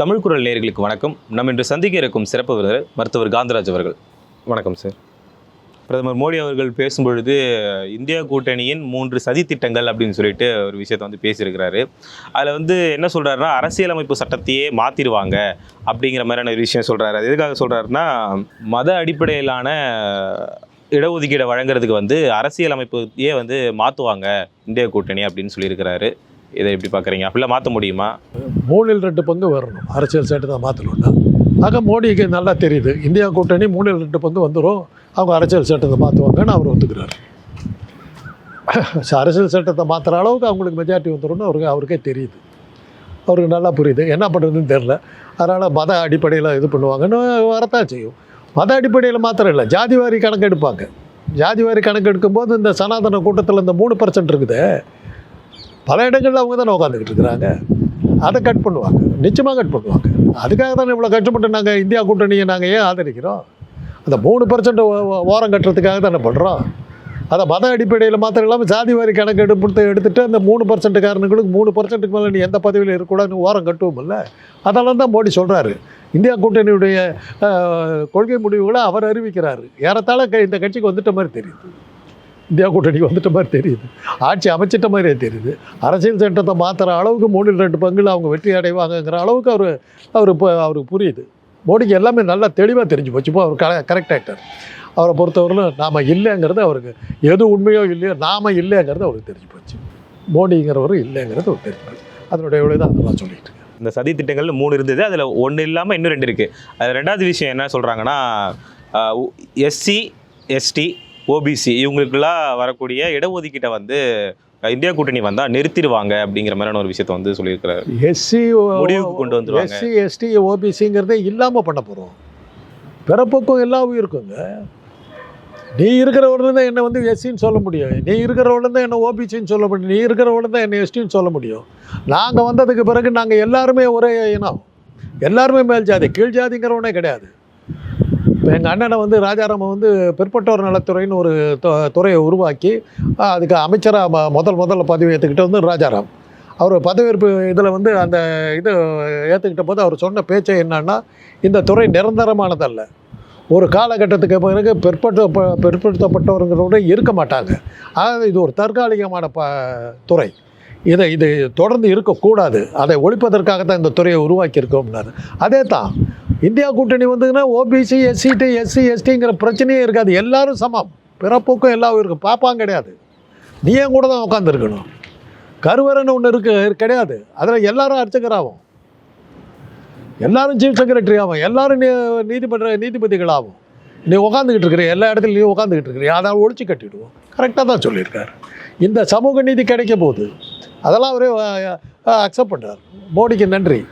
தமிழ் குரல் நேயர்களுக்கு வணக்கம். நம்ம இன்று சந்திக்க இருக்கும் சிறப்பு விருந்தினர் மருத்துவர் காந்தராஜ் அவர்கள். வணக்கம் சார். பிரதமர் மோடி அவர்கள் பேசும்பொழுது இந்தியா கூட்டணியின் மூன்று சதி திட்டங்கள் அப்படின்னு சொல்லிட்டு ஒரு விஷயத்தை வந்து பேசியிருக்கிறாரு. அதில் வந்து என்ன சொல்கிறாருன்னா அரசியலமைப்பு சட்டத்தையே மாற்றிடுவாங்க அப்படிங்கிற மாதிரியான ஒரு விஷயம் சொல்கிறாரு அது எதுக்காக சொல்கிறாருன்னா மத அடிப்படையிலான இடஒதுக்கீடை வழங்குறதுக்கு வந்து அரசியலமைப்பையே வந்து மாற்றுவாங்க இந்தியா கூட்டணி அப்படின்னு சொல்லியிருக்கிறாரு. இதை எப்படி பார்க்குறீங்க? அப்படிலாம் மாற்ற முடியுமா? மூணில் ரெண்டு பங்கு வரணும். அரசியல் சட்டத்தை மாற்றணும்னா ஆக மோடிக்கு நல்லா தெரியுது. இந்தியா கூட்டணி மூணில் ரெண்டு பங்கு வந்துடும் அவங்க அரசியல் சட்டத்தை மாற்றுவாங்கன்னு அவர் ஒத்துக்கிறார். அரசியல் சட்டத்தை மாற்றுற அளவுக்கு அவங்களுக்கு மெஜாரிட்டி வந்துடும்னு அவருக்கு அவருக்கே தெரியுது. அவருக்கு நல்லா புரியுது. என்ன பண்ணுறதுன்னு தெரில அதனால் மத அடிப்படையில் இது பண்ணுவாங்கன்னு வரத்தான் செய்யும். மத அடிப்படையில் மாத்திரம் இல்லை. ஜாதிவாரி கணக்கெடுப்பாங்க. ஜாதிவாரி கணக்கெடுக்கும்போது இந்த சனாதன கூட்டத்தில் இந்த மூணு பர்சன்ட் இருக்குது. பல இடங்களில் அவங்க தானே உட்காந்துக்கிட்டு இருக்கிறாங்க. அதை கட் பண்ணுவாங்க. நிச்சயமாக கட் பண்ணுவாங்க. அதுக்காக தானே இவ்வளோ கஷ்டப்பட்டு நாங்கள் இந்தியா கூட்டணியை நாங்கள் ஏன் ஆதரிக்கிறோம்? அந்த மூணு பர்சன்ட் ஓரம் கட்டுறதுக்காக தானே பண்ணுறோம் அதை மத அடிப்படையில் மாத்திரம் இல்லாமல் ஜாதி வாரி கணக்கு எடுப்பு எடுத்துகிட்டு அந்த மூணு பர்சன்ட் காரணங்களுக்கு மூணு பர்சன்ட்டுக்கு மேலே நீ எந்த பதவியில் இருக்கக்கூடாதுன்னு ஓரம் கட்டுவோம்ல அதெல்லாம் தான் மோடி சொல்கிறாரு இந்தியா கூட்டணியுடைய கொள்கை முடிவுகளை அவர் அறிவிக்கிறாரு. ஏறத்தாழ க- இந்த கட்சிக்கு வந்துட்ட மாதிரி தெரியுது. இந்தியா கூட்டணி வந்துட்ட மாதிரி தெரியுது. ஆட்சி அமைச்சிட்ட மாதிரியே தெரியுது. அரசியல் சட்டத்தை மாற்றுற அளவுக்கு மூணில் ரெண்டு பங்கில் அவங்க வெற்றி அடைவாங்கங்கிற அளவுக்கு அவர் அவர் இப்போ அவருக்கு புரியுது. மோடிக்கு எல்லாமே நல்லா தெளிவாக தெரிஞ்சு போச்சு. இப்போ அவர் க கரெக்ட் ஆகிட்டார் அவரை பொறுத்தவரையிலும் நாம் இல்லைங்கிறது அவருக்கு எது உண்மையோ இல்லையோ நாம் இல்லைங்கிறது அவருக்கு தெரிஞ்சு போச்சு. மோடிங்கிறவர் இல்லைங்கிறது அவருக்கு தெரிஞ்சு போச்சு. அதனுடைய விட தான் அதெல்லாம் சொல்லிட்டு இந்த சதி திட்டங்கள் மூணு இருந்தது. அதில் ஒன்று இல்லாமல் இன்னும் ரெண்டு இருக்குது அது ரெண்டாவது விஷயம் என்ன சொல்கிறாங்கன்னா எஸ்சி எஸ்டி ஓபிசி இவங்களுக்கெல்லாம் வரக்கூடிய இடஒதுக்கீட்டை வந்து இந்தியா கூட்டணி வந்தால் நிறுத்திடுவாங்க அப்படிங்கிற மாதிரியான ஒரு விஷயத்தை வந்து சொல்லியிருக்கிறாரு. எஸ்சி முடிவுக்கு கொண்டு வந்துருவாங்க. எஸ்சி எஸ்டி ஓபிசிங்கிறதே இல்லாமல் பண்ண போகிறோம் பிறப்புக்கும் எல்லா இருக்குங்க நீ இருக்கிறவர்கள் தான் என்னை வந்து எஸ்சின்னு சொல்ல முடியும். நீ இருக்கிறவர்கள் தான் என்ன ஓபிசின்னு சொல்ல முடியும். நீ இருக்கிறவர்கள் தான் என்ன எஸ்டின்னு சொல்ல முடியும். நாங்கள் வந்ததுக்கு பிறகு நாங்கள் எல்லாருமே ஒரே இனம். எல்லாருமே மேல் ஜாதி கீழ் ஜாதிங்கிறவனே கிடையாது. இப்போ எங்கள் அண்ணனை வந்து ராஜாராம வந்து பிற்பட்டோர் நலத்துறைன்னு ஒரு துறையை உருவாக்கி அதுக்கு அமைச்சராக முதல் முதல்ல பதவி ஏற்றுக்கிட்டு வந்து ராஜாராம். அவர் பதவியேற்பு இதில் வந்து அந்த இது ஏற்றுக்கிட்ட போது அவர் சொன்ன பேச்சை என்னன்னா இந்த துறை நிரந்தரமானதல்ல. ஒரு காலகட்டத்துக்கு பிறகு பிற்பட்ட ப- பிற்படுத்தப்பட்டவர்களோட இருக்க மாட்டாங்க. அதாவது இது ஒரு தற்காலிகமான ப துறை. இதை இது தொடர்ந்து இருக்கக்கூடாது. அதை ஒழிப்பதற்காக தான் இந்த துறையை உருவாக்கியிருக்கோம்னாரு. அதே தான் இந்தியா கூட்டணி வந்ததுன்னா ஓபிசி எஸ்சிடி எஸ்சி எஸ்டிங்கிற பிரச்சனையே இருக்காது. எல்லாரும் சமம். பிறப்புக்கும் எல்லா உயிருக்கும். பாப்பாங்க கிடையாது. நீ ஏன் கூட தான் உட்காந்துருக்கணும் கருவறைன்னு ஒன்று இருக்கு கிடையாது. அதில் எல்லாரும் அர்ச்சகராகும். எல்லாரும் சீஃப் செக்ரட்டரி ஆகும். எல்லாரும் நீ- நீதிமன்ற நீதிபதிகள் ஆகும் நீ உட்காந்துக்கிட்டு இருக்கிற எல்லா இடத்துலையும் நீ உட்காந்துக்கிட்டு இருக்கிற. அதை ஒழிச்சு கட்டிவிடுவோம் கரெக்டாக தான் சொல்லியிருக்காரு. இந்த சமூக நீதி கிடைக்க போகுது. அதெல்லாம் அவரே அக்செப்ட் பண்ணுறார் மோடிக்கு நன்றி.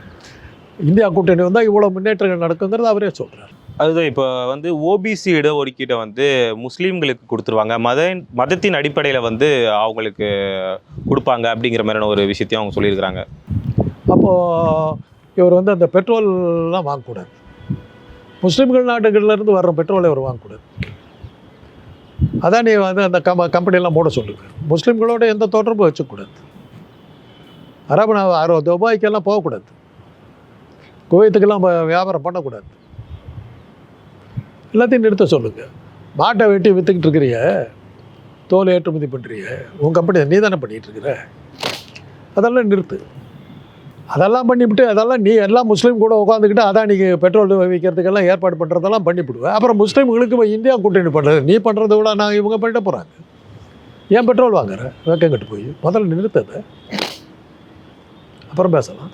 இந்தியா கூட்டணி வந்தால் இவ்வளோ முன்னேற்றங்கள் நடக்குங்கிறது அவரே சொல்கிறார் அதுதான் இப்போ வந்து ஓபிசி இடஒதுக்கீட்டை வந்து முஸ்லீம்களுக்கு கொடுத்துருவாங்க. மத மதத்தின் அடிப்படையில் வந்து அவங்களுக்கு கொடுப்பாங்க அப்படிங்கிற மாதிரியான ஒரு விஷயத்தையும் அவங்க சொல்லியிருக்கிறாங்க. அப்போது இவர் வந்து அந்த பெட்ரோல்லாம் வாங்கக்கூடாது. முஸ்லீம்கள் நாடுகள்லேருந்து வர்ற பெட்ரோலை இவர் வாங்கக்கூடாது. அதான் நீ வந்து அந்த கம் கம்பெனியெல்லாம் மூட சொல்லுங்க முஸ்லீம்களோட எந்த தொடர்பும் வச்சுக்கூடாது. அரபு நா- அறு துபாய்க்கெல்லாம் போகக்கூடாது. குவைத்துக்கெல்லாம் வியாபாரம் பண்ணக்கூடாது. எல்லாத்தையும் நிறுத்த சொல்லுங்க. மாட்டை வெட்டி விற்றுக்கிட்டு இருக்கிறிய. தோல் ஏற்றுமதி பண்ணுறிய உன் கம்பெனி நீ தானே பண்ணிகிட்டு இருக்கிற? அதெல்லாம் நிறுத்து. அதெல்லாம் பண்ணிவிட்டு அதெல்லாம் நீ எல்லாம் முஸ்லீம் கூட உட்காந்துக்கிட்டு அதான் நீங்கள் பெட்ரோல் விற்கிறதுக்கெல்லாம் ஏற்பாடு பண்ணுறதெல்லாம் பண்ணிவிடுவேன் அப்புறம் முஸ்லீம்களுக்கு இப்போ இந்தியா கூட்டணி பண்ணுறது நீ பண்ணுறத விட நான் இவங்க பண்ணிட்டு போகிறாங்க ஏன் பெட்ரோல் வாங்குற? வேக்கங்கிட்டு போய். முதல்ல நிறுத்தத அப்புறம் பேசலாம்.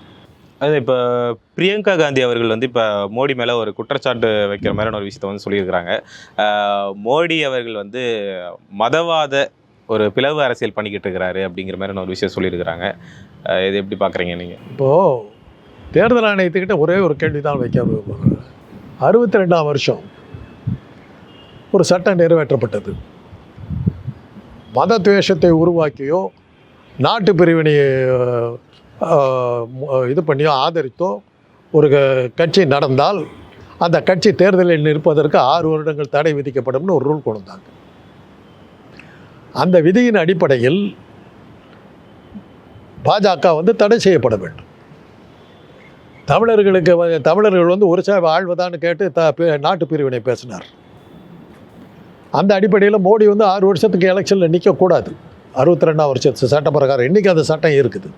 அது இப்போ பிரியங்கா காந்தி அவர்கள் வந்து இப்போ மோடி மேலே ஒரு குற்றச்சாட்டு வைக்கிற மாதிரியான ஒரு விஷயத்தை வந்து சொல்லியிருக்கிறாங்க. மோடி அவர்கள் வந்து மதவாத ஒரு பிளவு அரசியல் பண்ணிக்கிட்டு இருக்கிறாரு அப்படிங்கிற மாதிரியான ஒரு விஷயம் சொல்லியிருக்கிறாங்க. இது எப்படி பார்க்குறீங்க நீங்கள் இப்போது தேர்தல் ஆணையத்துக்கிட்ட ஒரே ஒரு கேள்வி தான் வைக்க அறுபத்தி ரெண்டாம் வருஷம் ஒரு சட்டம் நிறைவேற்றப்பட்டது. மத துவேஷத்தை உருவாக்கியோ நாட்டு பிரிவினையை இது பண்ணியோ ஆதரித்தோ ஒரு க- கட்சி நடந்தால் அந்த கட்சி தேர்தலில் நிற்பதற்கு ஆறு வருடங்கள் தடை விதிக்கப்படும்னு ஒரு ரூல் கொண்டு வந்தாங்க. அந்த விதியின் அடிப்படையில் பாஜக வந்து தடை செய்யப்பட வேண்டும். தமிழர்களுக்கு தமிழர்கள் வந்து ஒரு சேவை ஆழ்வதான்னு கேட்டு த நாட்டு பிரிவினை பேசினார். அந்த அடிப்படையில் மோடி வந்து ஆறு வருஷத்துக்கு எலெக்ஷனில் நிற்கக்கூடாது அறுபத்தி ரெண்டாம் வருஷத்து சட்ட பிரகாரம் இன்றைக்கி அந்த சட்டம் இருக்குது.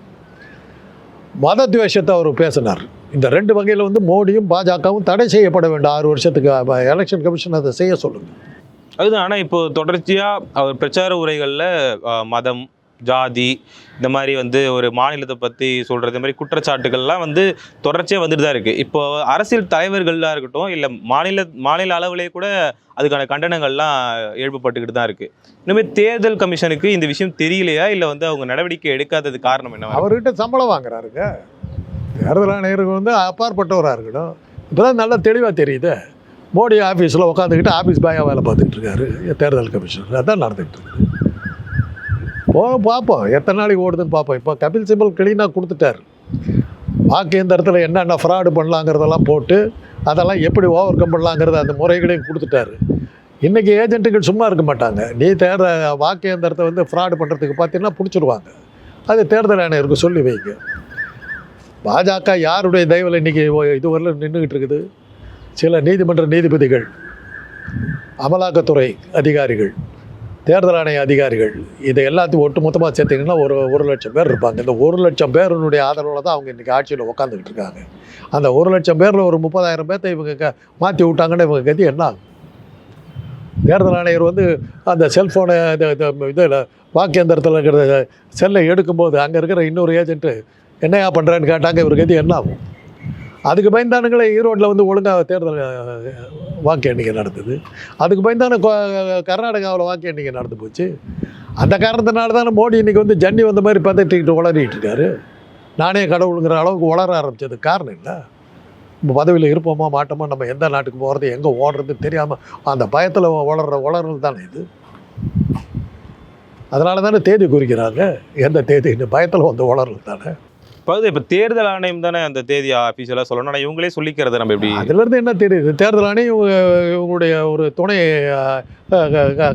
மதத்வேஷத்தை அவர் பேசினார். இந்த ரெண்டு வகையில் வந்து மோடியும் பாஜகவும் தடை செய்யப்பட வேண்டும். ஆறு வருஷத்துக்கு எலெக்ஷன் கமிஷன் அதை செய்ய சொல்லுங்க. அதுதான். ஆனால் இப்போ தொடர்ச்சியாக அவர் பிரச்சார உரைகளில் மதம் ஜாதி இந்த மாதிரி வந்து ஒரு மாநிலத்தை பற்றி சொல்கிறது இந்த மாதிரி குற்றச்சாட்டுகள்லாம் வந்து தொடர்ச்சியாக வந்துட்டு தான் இருக்குது இப்போ அரசியல் தலைவர்களாக இருக்கட்டும் இல்லை மாநில மாநில அளவிலே கூட அதுக்கான கண்டனங்கள்லாம் எழுப்பப்பட்டுக்கிட்டு தான் இருக்குது இனிமேல் தேர்தல் கமிஷனுக்கு இந்த விஷயம் தெரியலையா? இல்லை வந்து அவங்க நடவடிக்கை எடுக்காதது காரணம் என்ன அவர்கிட்ட சம்பளம் வாங்குறாருங்க. தேர்தல் ஆணையருக்கு வந்து அப்பாற்பட்டவராக இருக்கட்டும். இப்போ தான் நல்லா தெளிவாக தெரியுது. மோடி ஆஃபீஸில் உட்காந்துக்கிட்டு ஆஃபீஸ் பாயாக வேலை பார்த்துட்டு இருக்காரு தேர்தல் கமிஷனர். அதான் நடந்துகிட்டு இருக்குது. போ பார்ப்போம். எத்தனை நாளைக்கு ஓடுதுன்னு பார்ப்போம். இப்போ கபில் சிபல் கிளீனாக கொடுத்துட்டாரு. வாக்கு எந்திரத்தில் என்னென்ன ஃப்ராடு பண்ணலாங்கிறதெல்லாம் போட்டு அதெல்லாம் எப்படி ஓவர் கம் பண்ணலாங்கிறத அந்த முறைகளையும் கொடுத்துட்டாரு. இன்றைக்கி ஏஜென்ட்டுகள் சும்மா இருக்க மாட்டாங்க. நீ தேர்த வாக்கு எந்திரத்தை வந்து ஃப்ராடு பண்ணுறதுக்கு பார்த்தீங்கன்னா பிடிச்சிருவாங்க. அது தேர்தல் ஆணையருக்கு சொல்லி வைங்க. பாஜக யாருடைய தயவில் இன்றைக்கி இதுவரையிலும் நின்றுக்கிட்டு இருக்குது? சில நீதிமன்ற நீதிபதிகள் அமலாக்கத்துறை அதிகாரிகள். தேர்தல் ஆணைய அதிகாரிகள் இதை எல்லாத்தையும் ஒட்டு மொத்தமாக சேர்த்திங்கன்னா ஒரு ஒரு லட்சம் பேர் இருப்பாங்க. இந்த ஒரு லட்சம் பேருனுடைய ஆதரவில் தான் அவங்க இன்றைக்கி ஆட்சியில் உட்காந்துக்கிட்டு இருக்காங்க. அந்த ஒரு லட்சம் பேரில் ஒரு முப்பதாயிரம் பேர்த்தை இவங்க க மாற்றி விட்டாங்கன்னா இவங்க கதி என்ன தேர்தல் ஆணையர் வந்து அந்த செல்ஃபோனை இதில் வாக்கியந்திரத்தில் இருக்கிற செல்லை எடுக்கும்போது அங்கே இருக்கிற இன்னொரு ஏஜென்ட்டு என்னையா பண்ணுறேன்னு கேட்டாங்க இவர் கதி என்ன ஆகும்? அதுக்கு பயந்தானுங்களே ஈரோட்டில் வந்து ஒழுங்காக தேர்தல் வாக்கு எண்ணிக்கை நடந்தது அதுக்கு பயந்தானே கர்நாடகாவில் வாக்கு எண்ணிக்கை நடந்து போச்சு. அந்த காரணத்தினால தானே மோடி இன்னைக்கு வந்து ஜன்னி வந்த மாதிரி பதட்டிக்கிட்டு உளறிட்டு இருக்காரு. நானே கடவுளுங்கிற அளவுக்கு உளர ஆரம்பித்தது காரணம் இல்லை நம்ம பதவியில் இருப்போமா மாட்டோமா நம்ம எந்த நாட்டுக்கு போகிறது எங்கே ஓடுறது தெரியாமல் அந்த பயத்தில் உளர்ற உளறல் தானே இது. அதனால தானே தேதி குறிக்கிறாங்க. எந்த தேதின்னு பயத்தில் வந்து உளறல் தானே. இப்போ இப்போ தேர்தல் ஆணையம் தானே அந்த தேதி ஆஃபீஸியலாக சொல்லணும். ஆனால் இவங்களே சொல்லிக்கிறத நம்ம எப்படி? அதுலேருந்து என்ன தெரியுது தேர்தல் ஆணையம் இவங்க- இவங்களுடைய ஒரு துணை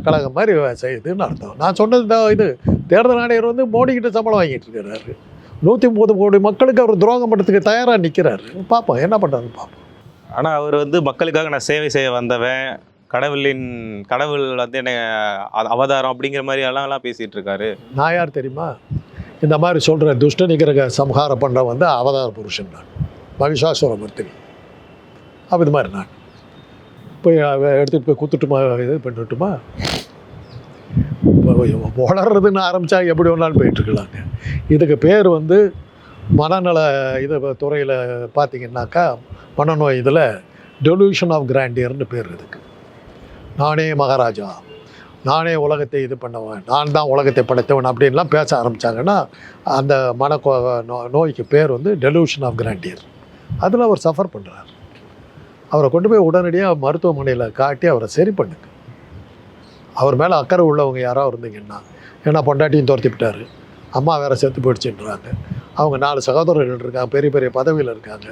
கழகம் மாதிரி செய்யுதுன்னு அர்த்தம். நான் சொன்னது தான் இது. தேர்தல் ஆணையர் வந்து மோடிக்கிட்ட சம்பளம் வாங்கிட்டு இருக்கிறாரு. நூற்றி முப்பது கோடி மக்களுக்கு அவர் துரோகம் பண்ணுறதுக்கு தயாராக நிற்கிறாரு பார்ப்போம் என்ன பண்ணுறாருன்னு பார்ப்போம் ஆனால் அவர் வந்து மக்களுக்காக நான் சேவை செய்ய வந்தவன். கடவுளின் கடவுள் வந்து என்ன அவதாரம் அப்படிங்கிற மாதிரி எல்லாம் எல்லாம் பேசிட்டு இருக்காரு. நான் யார் தெரியுமா? இந்த மாதிரி சொல்கிற துஷ்ட நிகரக சம்ஹாரம் பண்ணுற வந்து அவதார புருஷன் நான் மகிஷாசுர மர்த்தினி அப்போ இது மாதிரி நான். போய் எடுத்துகிட்டு போய் குத்துட்டுமா இது பண்ணிட்டுமா? வளர்றதுன்னு ஆரம்பித்தா எப்படி வேணாலும் போயிட்டுருக்கலாங்க இதுக்கு பேர் வந்து மனநல இது துறையில் பார்த்தீங்கன்னாக்கா மனநோய் இதில் டெலூஷன் ஆஃப் கிராண்டியர்னு பேர் இதுக்கு. நானே மகாராஜா. நானே உலகத்தை இது பண்ணுவேன் நான் தான் உலகத்தை படைத்தவன் அப்படின்லாம் பேச ஆரம்பித்தாங்கன்னா அந்த மன நோ- நோய்க்கு பேர் வந்து டெலூஷன் ஆஃப் கிராண்டியர் அதில் அவர் சஃபர் பண்ணுறார் அவரை கொண்டு போய் உடனடியாக மருத்துவமனையில் காட்டி அவரை சரி பண்ணுங்க. அவர் மேலே அக்கறை உள்ளவங்க யாராவது இருந்தீங்கன்னா ஏன்னா பொண்டாட்டியும் துரத்தி விட்டார் அம்மா வேற செத்து போயிடுச்சுன்றாங்க. அவங்க நாலு சகோதரர்கள் இருக்காங்க பெரிய பெரிய பதவியில் இருக்காங்க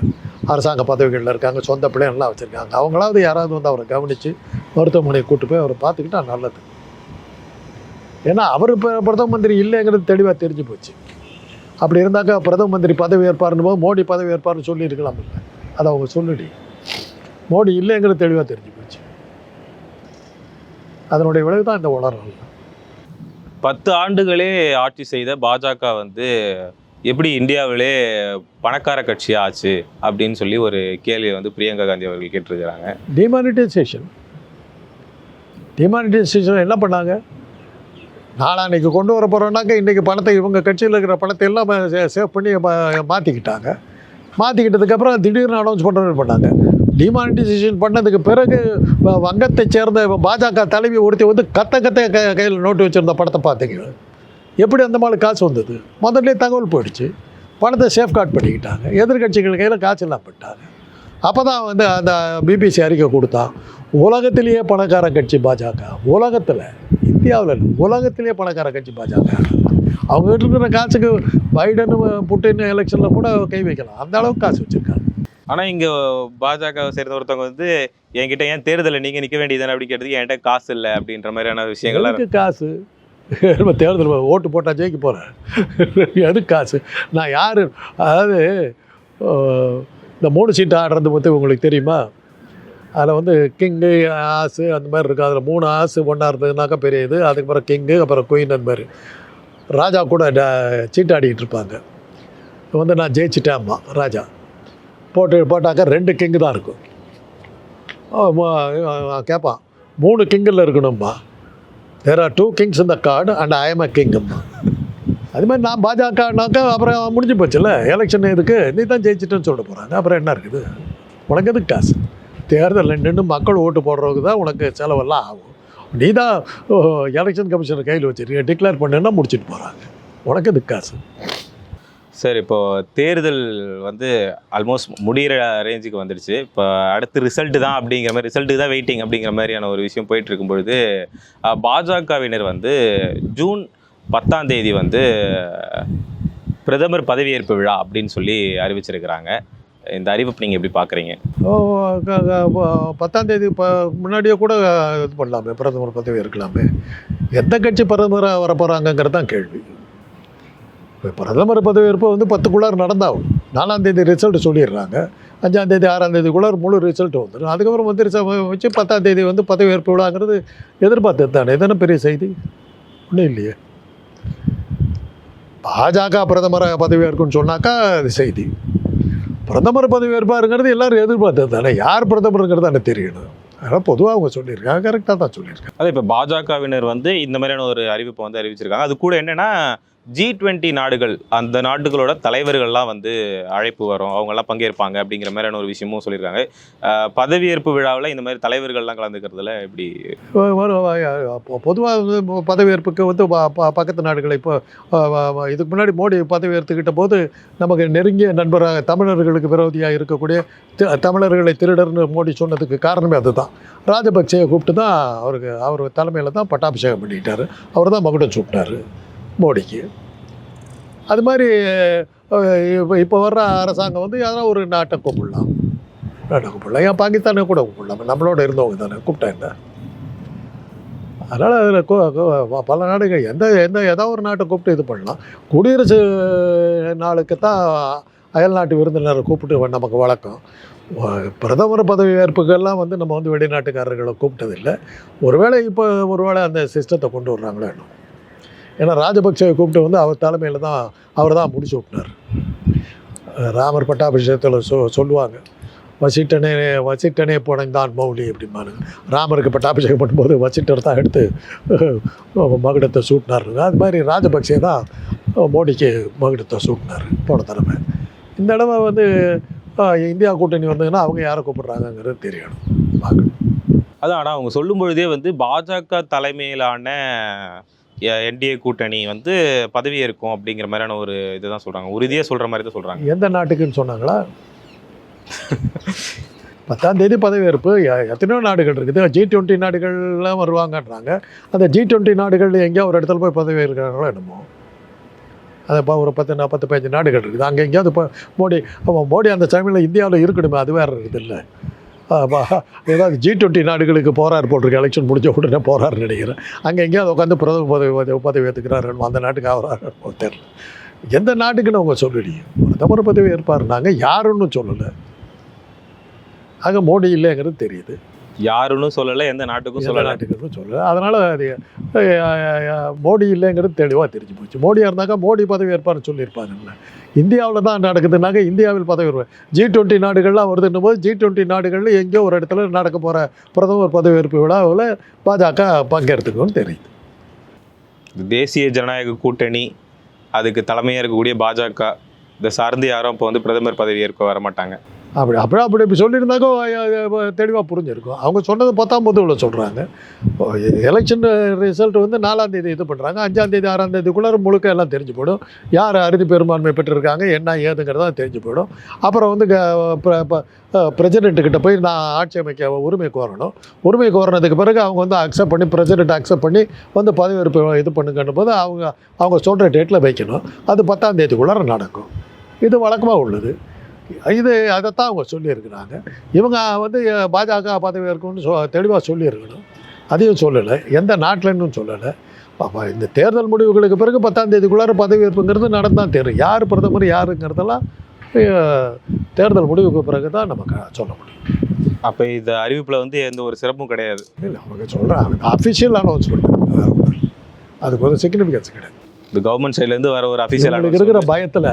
அரசாங்க பதவிகளில் இருக்காங்க சொந்த பிள்ளைங்கள்லாம் வச்சுருக்காங்க. அவங்களாவது யாராவது வந்து அவரை கவனித்து மருத்துவமனையை கூட்டு போய் அவரை பார்த்துக்கிட்டா நல்லது. ஏன்னா அவர் இப்போ பிரதம மந்திரி இல்லைங்கிறது தெளிவாக தெரிஞ்சு போச்சு. அப்படி இருந்தாக்கா பிரதம மந்திரி பதவி ஏற்பாருன்னு போது மோடி பதவி ஏற்பாருன்னு சொல்லியிருக்கலாம் இல்லை. அதை அவங்க சொல்லுடி. மோடி இல்லைங்கிறது தெளிவாக தெரிஞ்சு போச்சு. அதனுடைய விளைவு தான் இந்த உலகம். பத்து ஆண்டுகளே ஆட்சி செய்த பாஜக வந்து எப்படி இந்தியாவிலே பணக்கார கட்சி ஆச்சு அப்படின்னு சொல்லி ஒரு கேள்வியை வந்து பிரியங்கா காந்தி அவர்கள் கேட்டிருக்கிறாங்க. டிமானிட்டைசேஷன் டிமானிட்டைசேஷன் என்ன பண்ணாங்க? நாளான்னைக்கு கொண்டு வர போகிறோன்னாக்க இன்றைக்கி பணத்தை இவங்க கட்சியில் இருக்கிற பணத்தை எல்லாம் சேவ் பண்ணி மாற்றிக்கிட்டாங்க மாற்றிக்கிட்டதுக்கப்புறம் திடீர்னு அனௌன்ஸ் பண்ணுறது பண்ணாங்க. டிமானிட்டைசேஷன் பண்ணதுக்கு பிறகு வங்கத்தை சேர்ந்த பாஜக தலைவி ஒருத்தி வந்து கத்த கத்த க கையில் நோட்டு வச்சுருந்த படத்தை பார்த்தீங்க எப்படி அந்த மாதிரி காசு வந்தது? முதல்ல தகவல் போயிடுச்சு. பணத்தை சேஃப்கார்ட் பண்ணிக்கிட்டாங்க. எதிர்கட்சிகள் கையில் காசு எல்லாம் பண்ணிட்டாங்க அப்போ தான் வந்து அந்த பிபிசி அறிக்கை கொடுத்தா உலகத்திலேயே பணக்கார கட்சி பாஜக. உலகத்தில் இந்தியாவில் இல்லை உலகத்திலேயே பணக்கார கட்சி பாஜக. அவங்க இருக்கிற காசுக்கு பைடன் புட்டின் எலெக்ஷனில் கூட கை வைக்கலாம். அந்த அளவுக்கு காசு வச்சுருக்காங்க. ஆனால் இங்கே பாஜக சேர்ந்த ஒருத்தவங்க வந்து என்கிட்ட ஏன் தேர்தலில் நீங்கள் நிற்க வேண்டியதானே அப்படி கேட்டதுக்கு என்கிட்ட காசு இல்லை அப்படின்ற மாதிரியான விஷயங்கள்லாம் எதுக்கு காசு? நம்ம தேர்தல் ஓட்டு போட்டால் ஜெயிக்க போகிறேன் எதுக்கு காசு? நான் யார்? அதாவது இந்த மூணு சீட்டு ஆடுறது பற்றி உங்களுக்கு தெரியுமா? அதில் வந்து கிங்கு ஆசு அந்த மாதிரி இருக்குது அதில் மூணு ஆசு ஒன்றா இருந்ததுனாக்கா பெரிய இது. அதுக்கப்புறம் கிங்கு அப்புறம் குயின் அந்த மாதிரி. ராஜா கூட ட- இருப்பாங்க. வந்து நான் ஜெயிச்சிட்டேன்மா ராஜா. போட்டு போட்டாக்கா ரெண்டு கிங்கு தான் இருக்கும். கேட்பான் மூணு கிங்கில் இருக்கணும்மா. தேர் ஆர் டூ கிங்ஸ் இந்த card and I am a கிங்கும்மா அது மாதிரி நான் பாஜகனாக்கா அப்புறம் முடிஞ்சு போச்சுல்ல. எலெக்ஷன் எதுக்கு நீ தான் ஜெயிச்சிட்டேன்னு சொல்ல போகிறாங்க அப்புறம் என்ன இருக்குது? உனக்கு எதுக்கு காசு? தேர்தலில் நின்று மக்கள் ஓட்டு போடுறதுக்கு தான் உனக்கு செலவெல்லாம் ஆகும். நீ தான் எலெக்ஷன் கமிஷனர் கையில் வச்சிருக்க டிக்ளேர் பண்ணுன்னா முடிச்சிட்டு போகிறாங்க உனக்கு எதுக்கு காசு? சார் இப்போது தேர்தல் வந்து ஆல்மோஸ்ட் முடிகிற ரேஞ்சுக்கு வந்துடுச்சு. இப்போ அடுத்து ரிசல்ட்டு தான் அப்படிங்கிற மாதிரி ரிசல்ட்டுக்கு தான் வெயிட்டிங் அப்படிங்கிற மாதிரியான ஒரு விஷயம் போயிட்டு இருக்கும்பொழுது பாஜகவினர் வந்து ஜூன் பத்தாம் தேதி வந்து பிரதமர் பதவியேற்பு விழா அப்படின்னு சொல்லி அறிவிச்சிருக்கிறாங்க. இந்த அறிவிப்பு நீங்கள் எப்படி பார்க்குறீங்க பத்தாம் தேதி முன்னாடியே கூட இது பண்ணலாமே பிரதமர் பதவி இருக்கலாமே எந்த கட்சி பிரதமராக வர போகிறாங்கங்கிறது தான் கேள்வி. இப்போ பிரதமர் பதவியேற்பு வந்து பத்துக்குள்ளார் நடந்தாகும். நாலாம் தேதி ரிசல்ட் சொல்லிடுறாங்க. அஞ்சாம் தேதி ஆறாம் தேதிக்குள்ளார் முழு ரிசல்ட் வந்துடும் அதுக்கப்புறம் வந்து சபை வச்சு பத்தாம் தேதி வந்து பதவியேற்பு விழாங்கிறது எதிர்பார்த்தது தானே. எதனா பெரிய செய்தி? ஒன்றும் இல்லையே. பாஜக பிரதமராக பதவியேற்கும்னு சொன்னாக்கா அது செய்தி. பிரதமர் பதவியேற்பாருங்கிறது எல்லாரும் எதிர்பார்த்தது தானே? யார் பிரதமருங்கிறது தானே தெரியணும். அதனால் பொதுவாக அவங்க சொல்லியிருக்காங்க. கரெக்டாக தான் சொல்லியிருக்காங்க. அதே இப்போ பாஜகவினர் வந்து இந்த மாதிரியான ஒரு அறிவிப்பை வந்து அறிவிச்சிருக்காங்க. அது கூட என்னென்னா ஜி டுவெண்ட்டி நாடுகள் அந்த நாடுகளோட தலைவர்கள்லாம் வந்து அழைப்பு வரும். அவங்கெல்லாம் பங்கேற்பாங்க அப்படிங்கிற மாதிரியான ஒரு விஷயமும் சொல்லியிருக்காங்க. பதவியேற்பு விழாவில் இந்த மாதிரி தலைவர்கள்லாம் கலந்துக்கிறதுல எப்படி? பொதுவாக வந்து பதவியேற்புக்கு வந்து பக்கத்து நாடுகளை இப்போ இதுக்கு முன்னாடி மோடி பதவியேற்றுக்கிட்ட போது நமக்கு நெருங்கிய நண்பராக தமிழர்களுக்கு விரோதியாக இருக்கக்கூடிய தமிழர்களை திருடர்னு மோடி சொன்னதுக்கு காரணமே அதுதான். ராஜபக்சேயை கூப்பிட்டு தான் அவருக்கு அவர் தலைமையில் தான் பட்டாபிஷேகம் பண்ணிக்கிட்டார் அவர் தான் மகுடம் சூட்டினார் மோடிக்கு. அது மாதிரி இப்போ இப்போ வர்ற அரசாங்கம் வந்து யாராவது ஒரு நாட்டை கூப்பிடலாம். நாட்டை கூப்பிடலாம். ஏன் பாகிஸ்தானை கூட கூப்பிடலாம். நம்மளோட இருந்தவங்க தானே. கூப்பிட்டா என்ன? அதனால் அதில் பல நாடுகள் எந்த எந்த ஏதாவது ஒரு நாட்டை கூப்பிட்டு இது பண்ணலாம். குடியரசு நாளுக்கு தான் அயல் நாட்டு விருந்தினரை கூப்பிட்டு நமக்கு வழக்கம். பிரதமர் பதவி ஏற்புக்கெல்லாம் வந்து நம்ம வந்து வெளிநாட்டுக்காரர்களை கூப்பிட்டதில்லை. ஒருவேளை இப்போ ஒருவேளை அந்த சிஸ்டத்தை கொண்டு வர்றாங்களோ ஏன்னா ராஜபக்சேவை கூப்பிட்டு வந்து அவர் தலைமையில் தான் அவர் தான் முடிச்சு விட்டார் ராமர் பட்டாபிஷேகத்தில் சொ சொல்லுவாங்க வசிட்டனே வசிட்டனே புனைந்தான் மௌலி அப்படிம்பாரு ராமருக்கு பட்டாபிஷேகம் பண்ணும்போது வசிட்டர் தான் எடுத்து மகுடத்தை சூட்டினார் அது மாதிரி ராஜபக்சே தான் மோடிக்கு மகுடத்தை சூட்டினார் போன தலைமை இந்த தடவை வந்து இந்தியா கூட்டணி வந்ததுன்னா அவங்க யாரை கூப்பிட்றாங்கங்கிறது தெரியணும். பார்க்கணும். அதான் ஆனால் அவங்க சொல்லும் பொழுதே வந்து பாஜக தலைமையிலான என்டிஏ கூட்டணி வந்து பதவியேற்கும் அப்படிங்கிற மாதிரியான ஒரு இதுதான் சொல்கிறாங்க உறுதியாக சொல்கிற மாதிரி தான் சொல்கிறாங்க எந்த நாட்டுக்குன்னு சொன்னாங்களா? பத்தாம் தேதி பதவியேற்பு. எத்தனையோ நாடுகள் இருக்குது. ஜி டுவெண்ட்டி நாடுகள்லாம் வருவாங்கன்றாங்க. அந்த ஜி டுவெண்ட்டி நாடுகள் எங்கேயோ ஒரு இடத்துல போய் பதவி இருக்கிறாங்களோ என்னமோ. அது இப்போ ஒரு பத்து நா- பத்து பதினஞ்சு நாடுகள் இருக்குது. அங்கே எங்கேயாவது இப்போ மோடி அப்போ மோடி அந்த சமயத்தில் இந்தியாவில் இருக்கணுமே அது வேறு இருக்குது இல்லை. ஏதாவது ஜி டுவெண்ட்டி நாடுகளுக்கு போகிறார் போட்டிருக்கு. எலெக்ஷன் முடிஞ்ச உடனே போகிறாருன்னு நினைக்கிறேன். அங்கே எங்கேயாவது உட்காந்து பிரதம பதவி பதவி- பதவி ஏற்றுக்கிறாரு அந்த நாட்டுக்கு ஆகிறாரு தெரியல. எந்த நாட்டுக்குன்னு அவங்க சொல்லலையே. பிரதமர் பதவி ஏற்பாருனாங்க யாருன்னு சொல்லலை. ஆக மோடி இல்லைங்கிறது தெரியுது. யாருன்னு சொல்லலை எந்த நாட்டுக்கும் எந்த சொல்லலை. நாட்டுக்குன்னு சொல்லலை. அதனால் அது மோடி இல்லைங்கிறது தெளிவாக தெரிஞ்சு போச்சு. மோடியாக இருந்தாக்கா மோடி பதவி ஏற்பாருன்னு சொல்லியிருப்பாங்கல்ல இந்தியாவில் தான் நடக்குதுனாக்க இந்தியாவில் பதவி ஏற்பு ஜி டுவெண்ட்டி நாடுகள்லாம் வருதுன்னும் போது ஜி டுவெண்ட்டி நாடுகளில் எங்கேயோ ஒரு இடத்துல நடக்க போகிற பிரதமர் பதவியேற்பு விழாவில் பாஜக பங்கெடுத்துக்கும்னு தெரியுது. தேசிய ஜனநாயக கூட்டணி அதுக்கு தலைமையாக இருக்கக்கூடிய பாஜக இதை சார்ந்து யாரும் இப்போ வந்து பிரதமர் பதவி ஏற்க வர மாட்டாங்க. அப்படி அப்படி அப்படி இப்படி சொல்லியிருந்தாக்கோ தெளிவாக புரிஞ்சிருக்கும். அவங்க சொன்னது பத்தாம் பொதுவில் சொல்கிறாங்க எலெக்ஷன் ரிசல்ட் வந்து நாலாம் தேதி இது பண்ணுறாங்க அஞ்சாம் தேதி ஆறாம் முழுக்க எல்லாம் தெரிஞ்சு போயிடும். யார் அறுதி பெரும்பான்மை பெற்றிருக்காங்க என்ன ஏதுங்கிறதா தெரிஞ்சு போயிடும். அப்புறம் வந்து பிரசிடென்ட்டுக்கிட்ட போய் நான் ஆட்சி அமைக்க உரிமை கோரணும். உரிமை கோரினதுக்கு பிறகு அவங்க வந்து அக்செப்ட் பண்ணி பிரசிடென்ட் அக்செப்ட் பண்ணி வந்து பதவியேற்பு இது பண்ணுங்கன்னும் போது அவங்க அவங்க சொல்கிற டேட்டில் வைக்கணும். அது பத்தாம் தேதிக்குள்ளார நடக்கும். இது வழக்கமாக உள்ளது. இது அதைத்தான் அவங்க சொல்லியிருக்கிறாங்க. இவங்க வந்து பாஜக பதவி இருக்கும்னு சொ தெளிவாக சொல்லியிருக்கணும். அதையும் சொல்லலை. எந்த நாட்டிலன்னு சொல்லலை. இந்த தேர்தல் முடிவுகளுக்கு பிறகு பத்தாம் தேதிக்குள்ளார பதவியேற்புங்கிறது நடந்தான் தெரியும். யார் பிரதமர் யாருங்கிறதெல்லாம் தேர்தல் முடிவுக்கு பிறகு தான் நமக்கு சொல்ல முடியும். அப்போ இந்த அறிவிப்பில் வந்து எந்த ஒரு சிறப்பும் கிடையாது. இல்லை அவங்க சொல்கிறாங்க அஃபிஷியல் அனௌன்ஸ்மெண்ட் அதுக்கு ஒரு சிக்னிஃபிகன்ஸ் கிடையாது. இந்த கவர்மெண்ட் சைட்லேருந்து வர ஒரு அஃபிஷியல் இருக்கிற பயத்தில்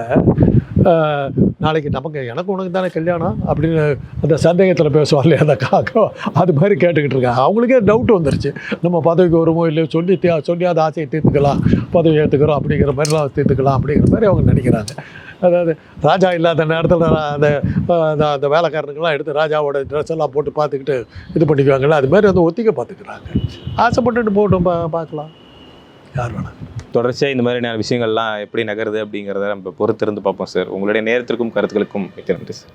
நாளைக்கு நமக்கு எனக்கு உனக்கு தானே கல்யாணம் அப்படின்னு அந்த சந்தேகத்தில் பேசுவார் இல்லையா அந்த காக்கா அது மாதிரி கேட்டுக்கிட்டு இருக்காங்க அவங்களுக்கே டவுட் வந்துருச்சு. நம்ம பதவிக்கு வருமோ இல்லையோ சொல்லி தே சொல்லி ஆசையை தீர்த்துக்கலாம். பதவி ஏற்றுக்கிறோம் அப்படிங்கிற மாதிரிலாம் தீர்த்துக்கலாம் அப்படிங்கிற மாதிரி அவங்க நினைக்கிறாங்க. அதாவது ராஜா இல்லாத நேரத்தில் அந்த அந்த- அந்த எடுத்து ராஜாவோட ட்ரெஸ் எல்லாம் போட்டு பார்த்துக்கிட்டு இது பண்ணிக்குவாங்கல்ல அது மாதிரி வந்து ஒத்திக்க பார்த்துக்கிறாங்க. ஆசைப்பட்டுட்டு போட்டு பா பார்க்கலாம். யார் வேணால் தொடர்ச்சியாக இந்த மாதிரியான விஷயங்கள்லாம் எப்படி நகருது அப்படிங்கிறத நம்ம பொறுத்திருந்து பார்ப்போம் சார். உங்களுடைய நேரத்திற்கும் கருத்துக்களுக்கும் மிக்க நன்றி சார்.